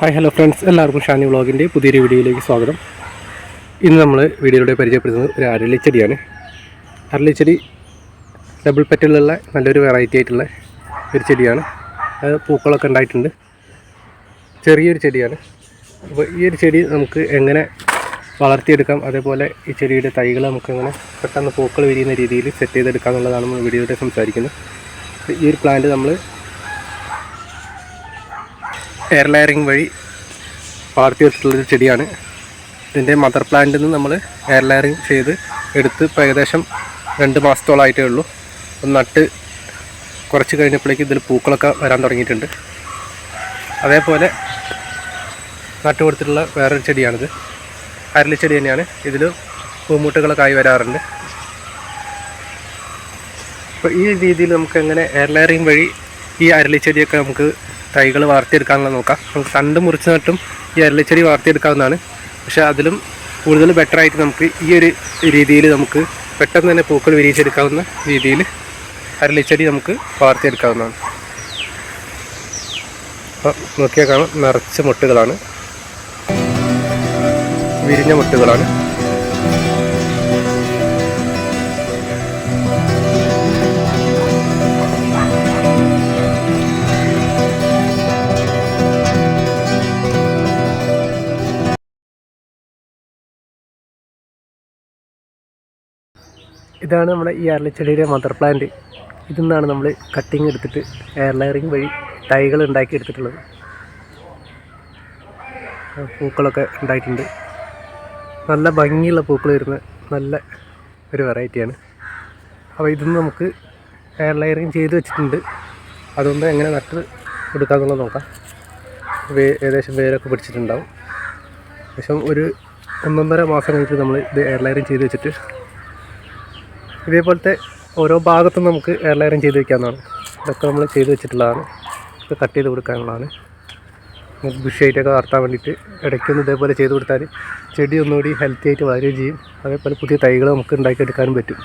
Hi hello friends. എല്ലാവർക്കും ഷാനി വ്ളോഗിന്റെ പുതിയൊരു വീഡിയോയിലേക്ക് സ്വാഗതം. ഇന്ന് നമ്മൾ വീഡിയോയിലൂടെ പരിചയപ്പെടുത്തുന്നത് ഒരു അരളിച്ചെടിയാണ്. അരളിച്ചെടി ഡബിൾ പെറ്റലുള്ള നല്ലൊരു വെറൈറ്റി ആയിട്ടുള്ള ഒരു ചെടിയാണ്. അത് പൂക്കളൊക്കെ ഉണ്ടായിട്ടുണ്ട്. ചെറിയൊരു ചെടിയാണ്. അപ്പോൾ ഈ ഒരു ചെടി നമുക്ക് എങ്ങനെ വളർത്തിയെടുക്കാം? അതേപോലെ ഈ ചെടിയുടെ തൈകൾ നമുക്ക് എങ്ങനെ പെട്ടെന്ന് പൂക്കൾ വിരിയുന്ന രീതിയിൽ സെറ്റ് ചെയ്തെടുക്കാം എന്നുള്ളതാണ് നമ്മൾ വീഡിയോയിലൂടെ സംസാരിക്കുന്നത്. ഈ ഒരു പ്ലാന്റ് നമ്മൾ എയർ വഴി വെച്ചിട്ടുള്ളൊരു ചെടിയാണ്. ഇതിന്റെ മദർ പ്ലാന്റിൽ നിന്ന് നമ്മൾ എയർ ചെയ്ത് എടുത്ത് ഇപ്പോൾ ഏകദേശം രണ്ട് മാസത്തോളമായിട്ടേ ഉള്ളൂ. നട്ട് കുറച്ച് കഴിഞ്ഞപ്പോഴേക്ക് ഇതിൽ പൂക്കളൊക്കെ വരാൻ തുടങ്ങിയിട്ടുണ്ട്. അതേപോലെ നട്ട് കൊടുത്തിട്ടുള്ള വേറൊരു ചെടിയാണിത്. അരളിച്ചെടി തന്നെയാണ്. ഇതിൽ പൂമുട്ടുകളൊക്കെ ആയി വരാറുണ്ട്. അപ്പോൾ ഈ രീതിയിൽ നമുക്ക് എങ്ങനെ എയർ വഴി ഈ അരളി ചെടിയൊക്കെ നമുക്ക് തൈകൾ വളർത്തിയെടുക്കാനുള്ള നോക്കാം. നമുക്ക് തണ്ട് മുറിച്ച് നട്ടും ഈ അരളിച്ചെടി വളർത്തിയെടുക്കാവുന്നതാണ് പക്ഷേ അതിലും കൂടുതൽ ബെറ്റർ ആയിട്ട് നമുക്ക് ഈ ഒരു രീതിയിൽ നമുക്ക് പെട്ടെന്ന് തന്നെ പൂക്കൾ വിരിയിച്ചെടുക്കാവുന്ന രീതിയിൽ അരളിച്ചെടി നമുക്ക് വളർത്തിയെടുക്കാവുന്നതാണ് അപ്പോൾ നോക്കിയാൽ കാണാം. നിറച്ച മുട്ടുകളാണ്. വിരിഞ്ഞ മുട്ടുകളാണ്. ഇതാണ് നമ്മുടെ ഈ അരളിച്ചെടിയുടെ മദർ പ്ലാന്റ് ഇതിൽ നിന്നാണ് നമ്മൾ കട്ടിങ് എടുത്തിട്ട് എയർ ലെയറിങ് വഴി തൈകൾ ഉണ്ടാക്കി എടുത്തിട്ടുള്ളത്. പൂക്കളൊക്കെ ഉണ്ടായിട്ടുണ്ട്. നല്ല ഭംഗിയുള്ള പൂക്കൾ വരുന്ന നല്ല ഒരു വെറൈറ്റിയാണ് അപ്പോൾ ഇതിന്ന് നമുക്ക് എയർ ലെയറിങ് ചെയ്ത് വെച്ചിട്ടുണ്ട്. അതുകൊണ്ട് എങ്ങനെ നട്ട് കൊടുക്കാമെന്നുള്ളത് നോക്കാം. വേ ഏകദേശം വേരൊക്കെ പിടിച്ചിട്ടുണ്ടാവും. ഏകദേശം ഒരു ഒന്നൊന്നര മാസം കഴിഞ്ഞിട്ട് നമ്മൾ ഇത് എയർ ലെയറിങ് ചെയ്ത് വെച്ചിട്ട് ഇതേപോലത്തെ ഓരോ ഭാഗത്തും നമുക്ക് എയർ ലെയറിങ് ചെയ്ത് വെക്കാവുന്നതാണ്. ഇതൊക്കെ നമ്മൾ ചെയ്ത് വെച്ചിട്ടുള്ളതാണ്. ഇത് കട്ട് ചെയ്ത് കൊടുക്കാനുള്ളതാണ്. നമുക്ക് ബുഷായിട്ടൊക്കെ വളർത്താൻ വേണ്ടിയിട്ട് ഇടയ്ക്കൊന്ന് ഇതേപോലെ ചെയ്ത് കൊടുത്താൽ ചെടി ഒന്നുകൂടി ഹെൽത്തി ആയിട്ട് വളരുകയും ചെയ്യും. അതേപോലെ പുതിയ തൈകൾ നമുക്ക് ഉണ്ടാക്കിയെടുക്കാനും പറ്റും.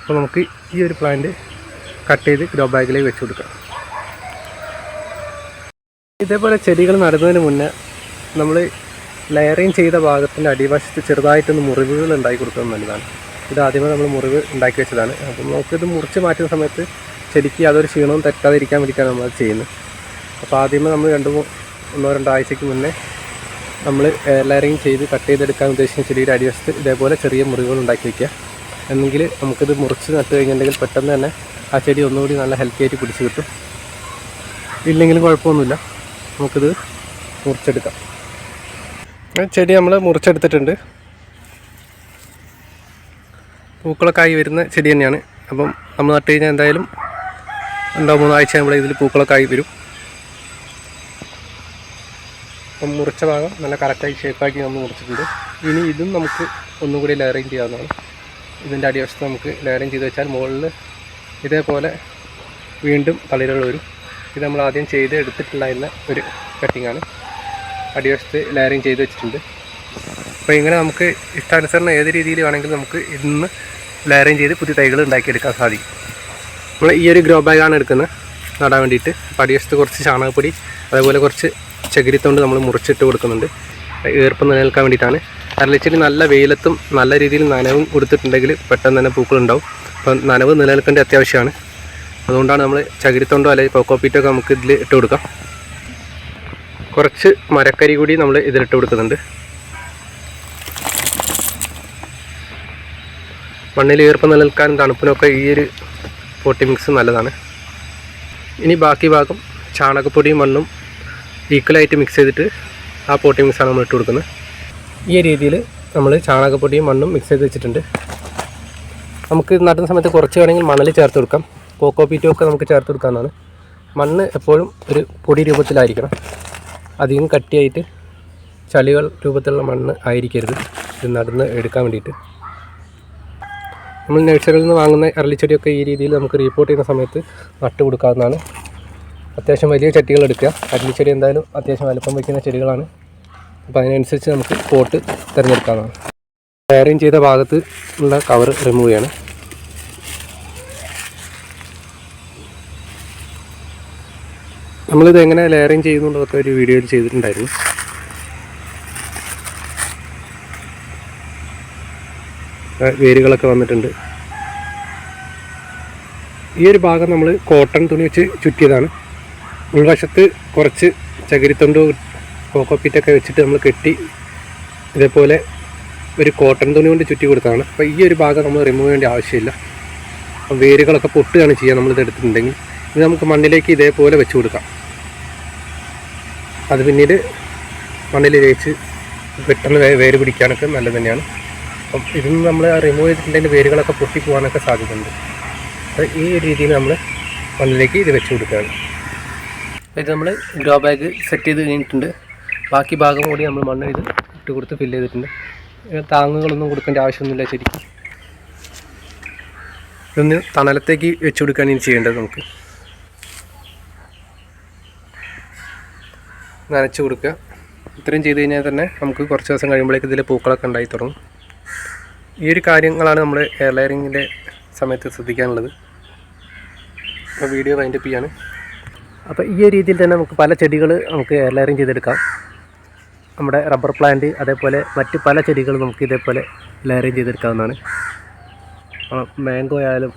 അപ്പോൾ നമുക്ക് ഈ ഒരു പ്ലാന്റ് കട്ട് ചെയ്ത് ഗ്രോ ബാഗിലേക്ക് വെച്ച് കൊടുക്കാം. ഇതേപോലെ ചെടികൾ നടുന്നതിന് മുന്നേ നമ്മൾ ലെയറിങ് ചെയ്ത ഭാഗത്തിന്റെ അടിവശത്ത് ചെറുതായിട്ടൊന്ന് മുറിവുകൾ ഉണ്ടാക്കി കൊടുക്കുന്നത് നല്ലതാണ്. ഇത് ആദ്യമേ നമ്മൾ മുറിവ് ഉണ്ടാക്കി വെച്ചതാണ്. അപ്പം നമുക്കിത് മുറിച്ച് മാറ്റുന്ന സമയത്ത് ചെടിക്ക് യാതൊരു ക്ഷീണവും തെറ്റാതിരിക്കാൻ വേണ്ടിയിട്ടാണ് നമ്മൾ ചെയ്യുന്നത്. അപ്പോൾ ആദ്യമേ നമ്മൾ രണ്ട് ഒന്നോ രണ്ടോ ആഴ്ചയ്ക്ക് മുന്നേ നമ്മൾ ലെയറിങ് ചെയ്ത് കട്ട് ചെയ്തെടുക്കാൻ ഉദ്ദേശിക്കുന്ന ചെടിയുടെ അടിവശത്ത് ഇതേപോലെ ചെറിയ മുറിവുകൾ ഉണ്ടാക്കി വയ്ക്കുക എന്നെങ്കിൽ നമുക്കിത് മുറിച്ച് നട്ട് കഴിഞ്ഞിട്ടുണ്ടെങ്കിൽ പെട്ടെന്ന് തന്നെ ആ ചെടി ഒന്നുകൂടി നല്ല ഹെൽത്തി ആയിട്ട് പിടിച്ച് കിട്ടും. ഇല്ലെങ്കിലും കുഴപ്പമൊന്നുമില്ല. നമുക്കിത് മുറിച്ചെടുക്കാം. ചെടി നമ്മൾ മുറിച്ചെടുത്തിട്ടുണ്ട്. പൂക്കളൊക്കെ ആയി വരുന്ന ചെടി തന്നെയാണ്. അപ്പം നമ്മൾ നട്ട് കഴിഞ്ഞാൽ എന്തായാലും രണ്ടോ മൂന്നോ ആഴ്ച നമ്മൾ ഇതിൽ പൂക്കളൊക്കെ ആയി വരും. അപ്പം മുറിച്ച ഭാഗം നല്ല കറക്റ്റായി ഷേപ്പാക്കി നമ്മൾ മുറിച്ചിട്ടുണ്ട്. ഇനി ഇതും നമുക്ക് ഒന്നും കൂടി ലെയറിങ് ചെയ്യാവുന്നതാണ്. ഇതിന്റെ അടിവശത്ത് നമുക്ക് ലെയറിങ് ചെയ്ത് വെച്ചാൽ മുകളിൽ ഇതേപോലെ വീണ്ടും തളിരുകൾ വരും. ഇത് നമ്മൾ ആദ്യം ചെയ്ത് എടുത്തിട്ടുണ്ടായിരുന്ന ഒരു കട്ടിങ്ങാണ് അടിവശത്ത് ലയറിങ് ചെയ്ത് വെച്ചിട്ടുണ്ട്. അപ്പോൾ ഇങ്ങനെ നമുക്ക് ഇഷ്ടാനുസരണം ഏത് രീതിയിൽ വേണമെങ്കിലും നമുക്ക് ഇന്ന് ലയറിങ് ചെയ്ത് പുതിയ തൈകൾ ഉണ്ടാക്കിയെടുക്കാൻ സാധിക്കും. നമ്മൾ ഈ ഒരു ഗ്രോ ബാഗാണ് എടുക്കുന്നത്. നടാൻ വേണ്ടിയിട്ട്. അപ്പോൾ അടിവശത്ത് കുറച്ച് ചാണകപ്പൊടി അതേപോലെ കുറച്ച് ചകിരിത്തോണ്ട് നമ്മൾ മുറിച്ചിട്ട് കൊടുക്കുന്നുണ്ട്. ഈർപ്പം നിലനിൽക്കാൻ വേണ്ടിയിട്ടാണ്. അരളിച്ചെടി നല്ല വെയിലത്തും നല്ല രീതിയിൽ നനവും കൊടുത്തിട്ടുണ്ടെങ്കിൽ പെട്ടെന്ന് തന്നെ പൂക്കളുണ്ടാവും അപ്പോൾ നനവ് നിലനിൽക്കേണ്ട അത്യാവശ്യമാണ്. അതുകൊണ്ടാണ് നമ്മൾ ചകിരിത്തോണ്ടോ അല്ലെങ്കിൽ കോക്കോപ്പീറ്റോ ഒക്കെ നമുക്ക് ഇതിൽ ഇട്ട് കൊടുക്കാം കുറച്ച് മരക്കരി കൂടി നമ്മൾ ഇതിലിട്ട് കൊടുക്കുന്നുണ്ട്. മണ്ണിൽ ഈർപ്പം നിലനിൽക്കാനും തണുപ്പിനൊക്കെ ഈ ഒരു പോട്ടി മിക്സ് നല്ലതാണ്. ഇനി ബാക്കി ഭാഗം ചാണകപ്പൊടിയും മണ്ണും ഈക്വലായിട്ട് മിക്സ് ചെയ്തിട്ട് ആ പോട്ടി മിക്സാണ് നമ്മൾ ഇട്ട് കൊടുക്കുന്നത്. ഈ രീതിയിൽ നമ്മൾ ചാണകപ്പൊടിയും മണ്ണും മിക്സ് ചെയ്ത് വെച്ചിട്ടുണ്ട്. നമുക്ക് നടുന്ന സമയത്ത് കുറച്ച് വേണമെങ്കിൽ മണൽ ചേർത്ത് കൊടുക്കാം. കോക്കോ പീറ്റും ഒക്കെ നമുക്ക് ചേർത്ത് കൊടുക്കാവുന്നതാണ്. മണ്ണ് എപ്പോഴും ഒരു പൊടി രൂപത്തിലായിരിക്കണം. അധികം കട്ടിയായിട്ട് ചളികൾ രൂപത്തിലുള്ള മണ്ണ് ആയിരിക്കരുത്. ഇത് നടന്ന് എടുക്കാൻ വേണ്ടിയിട്ട്. നമ്മൾ നഴ്സറിയിൽ നിന്ന് വാങ്ങുന്ന അരളിച്ചെടിയൊക്കെ ഈ രീതിയിൽ നമുക്ക് റീപ്പോർട്ട് ചെയ്യുന്ന സമയത്ത് നട്ട് കൊടുക്കാവുന്നതാണ്. അത്യാവശ്യം വലിയ ചട്ടികൾ എടുക്കുക. അരളിച്ചെടി എന്തായാലും അത്യാവശ്യം വലുപ്പം വയ്ക്കുന്ന ചെടികളാണ്. അപ്പോൾ അതിനനുസരിച്ച് നമുക്ക് പോട്ട് തിരഞ്ഞെടുക്കാവുന്നതാണ്. വയറിങ് ചെയ്ത ഭാഗത്ത് ഉള്ള കവർ റിമൂവ് ചെയ്യണം. നമ്മളിത് എങ്ങനെ ലെയറിങ് ചെയ്യുന്നുള്ളതൊക്കെ ഒരു വീഡിയോയിൽ ചെയ്തിട്ടുണ്ടായിരുന്നു. വേരുകളൊക്കെ വന്നിട്ടുണ്ട്. ഈ ഒരു ഭാഗം നമ്മൾ കോട്ടൺ തുണി വെച്ച് ചുറ്റിയതാണ്. ഉൾവശത്ത് കുറച്ച് ചകിരിത്തൊണ്ട് കോക്കോപ്പീറ്റൊക്കെ വെച്ചിട്ട് നമ്മൾ കെട്ടി ഇതേപോലെ ഒരു കോട്ടൺ തുണി കൊണ്ട് ചുറ്റി കൊടുത്തതാണ്. അപ്പോൾ ഈ ഒരു ഭാഗം നമ്മൾ റിമൂവ് ചെയ്യേണ്ട ആവശ്യമില്ല. വേരുകളൊക്കെ പൊട്ടുകയാണ് ചെയ്യുക നമ്മളിത് എടുത്തിട്ടുണ്ടെങ്കിൽ. ഇത് നമുക്ക് മണ്ണിലേക്ക് ഇതേപോലെ വെച്ച് കൊടുക്കാം. അത് പിന്നീട് മണ്ണിൽ വേച്ച് പെട്ടെന്ന് വേര് പിടിക്കാനൊക്കെ നല്ലത് തന്നെയാണ്. അപ്പം ഇതിന് നമ്മൾ റിമൂവ് ചെയ്തിട്ടുണ്ടെങ്കിൽ വേരുകളൊക്കെ പൊട്ടി പോകാനൊക്കെ സാധ്യതയുണ്ട്. അപ്പോൾ ഈ രീതിയിൽ നമ്മൾ മണ്ണിലേക്ക് ഇത് വെച്ച് കൊടുക്കുകയാണ്. ഇത് നമ്മൾ ഗ്രോ ബാഗ് സെറ്റ് ചെയ്ത് കഴിഞ്ഞിട്ടുണ്ട്. ബാക്കി ഭാഗം കൂടി നമ്മൾ മണ്ണ് ഇത് ഇട്ട് കൊടുത്ത് ഫില്ല് ചെയ്തിട്ടുണ്ട്. താങ്ങുകളൊന്നും കൊടുക്കേണ്ട ആവശ്യമൊന്നുമില്ല ശരിക്കും. ഇതൊന്ന് തണലത്തേക്ക് വെച്ച് കൊടുക്കുകയാണ് ഇനി ചെയ്യേണ്ടത് നമുക്ക്. നനച്ച് കൊടുക്കുക. ഇത്രയും ചെയ്ത് കഴിഞ്ഞാൽ തന്നെ നമുക്ക് കുറച്ച് ദിവസം കഴിയുമ്പോഴേക്ക് ഇതിൽ പൂക്കളൊക്കെ ഉണ്ടായി തുടങ്ങും. ഈ ഒരു കാര്യങ്ങളാണ് നമ്മൾ എയർ ലെയറിങ്ങിന്റെ സമയത്ത് ശ്രദ്ധിക്കാനുള്ളത്. അപ്പോൾ വീഡിയോ വൈൻഡപ്പ് ചെയ്യാണ്. അപ്പോൾ ഈ രീതിയിൽ തന്നെ നമുക്ക് പല ചെടികൾ നമുക്ക് എയർ ലെയറിങ് ചെയ്തെടുക്കാം. നമ്മുടെ റബ്ബർ പ്ലാന്റ് അതേപോലെ മറ്റ് പല ചെടികളും നമുക്ക് ഇതേപോലെ ലെയറിങ് ചെയ്തെടുക്കാവുന്നതാണ്. മാംഗോ ആയാലും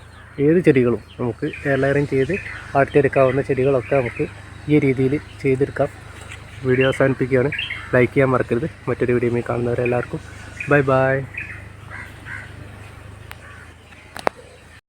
ഏത് ചെടികളും നമുക്ക് എയർ ലെയറിങ് ചെയ്ത് വളർത്തിയെടുക്കാവുന്ന ചെടികളൊക്കെ നമുക്ക് ഈ രീതിയിൽ ചെയ്തെടുക്കാം. വീഡിയോ അവസാനിപ്പിക്കുകയാണ്. ലൈക്ക് ചെയ്യാൻ മറക്കരുത്. മറ്റൊരു വീഡിയോയിൽ കാണുന്നവരെല്ലാവർക്കും. Bye bye